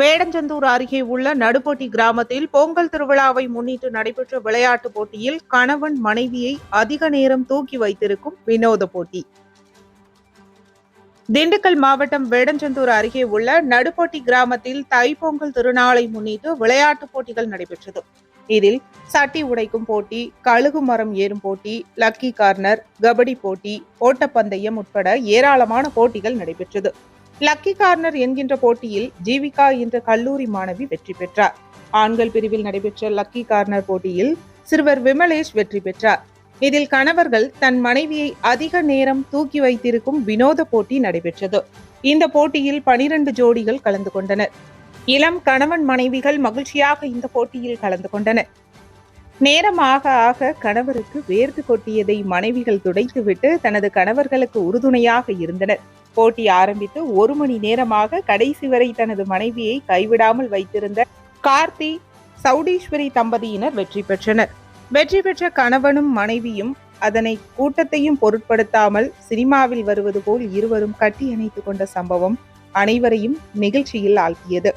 மேடஞ்சந்தூர் அருகே உள்ள நடுப்போட்டி கிராமத்தில் பொங்கல் திருவிழாவை முன்னிட்டு நடைபெற்ற விளையாட்டுப் போட்டியில் கணவன் மனைவியை அதிக நேரம் தூக்கி வைத்திருக்கும் வினோத போட்டி. திண்டுக்கல் மாவட்டம் வேடஞ்சந்தூர் அருகே உள்ள நடுப்போட்டி கிராமத்தில் தைப்பொங்கல் திருநாளை முன்னிட்டு விளையாட்டுப் போட்டிகள் நடைபெற்றது. இதில் சட்டி உடைக்கும் போட்டி கழுகு மரம் ஏறும் போட்டி லக்கி கார்னர் கபடி போட்டி ஓட்டப்பந்தயம் உட்பட ஏராளமான போட்டிகள் நடைபெற்றது. லக்கி கார்னர் என்கின்ற போட்டியில் ஜீவிகா என்ற கல்லூரி மாணவி வெற்றி பெற்றார். ஆண்கள் பிரிவில் நடைபெற்ற லக்கி கார்னர் போட்டியில் சிறுவர் விமலேஷ் வெற்றி பெற்றார். இதில் கணவர்கள் தன் மனைவியை அதிக நேரம் தூக்கி வைத்திருக்கும் வினோத போட்டி நடைபெற்றது. இந்த போட்டியில் பனிரெண்டு ஜோடிகள் கலந்து கொண்டனர். இளம் கணவன் மனைவிகள் மகிழ்ச்சியாக இந்த போட்டியில் கலந்து கொண்டனர். நேரம் ஆக ஆக கணவருக்கு வேர்த்து கொட்டியதை மனைவிகள் துடைத்துவிட்டு தனது கணவர்களுக்கு உறுதுணையாக இருந்தனர். போட்டி ஆரம்பித்து ஒரு மணி நேரமாக கடைசி வரை தனது மனைவியை கைவிடாமல் வைத்திருந்த கார்த்தி சௌடீஸ்வரி தம்பதியினர் வெற்றி பெற்றனர். வெற்றி பெற்ற கணவனும் மனைவியும் அதனை கூட்டத்தையும் பொருட்படுத்தாமல் சினிமாவில் வருவது போல் இருவரும் கட்டி அணைத்து கொண்ட சம்பவம் அனைவரையும் நிகழ்ச்சியில் ஆழ்த்தியது.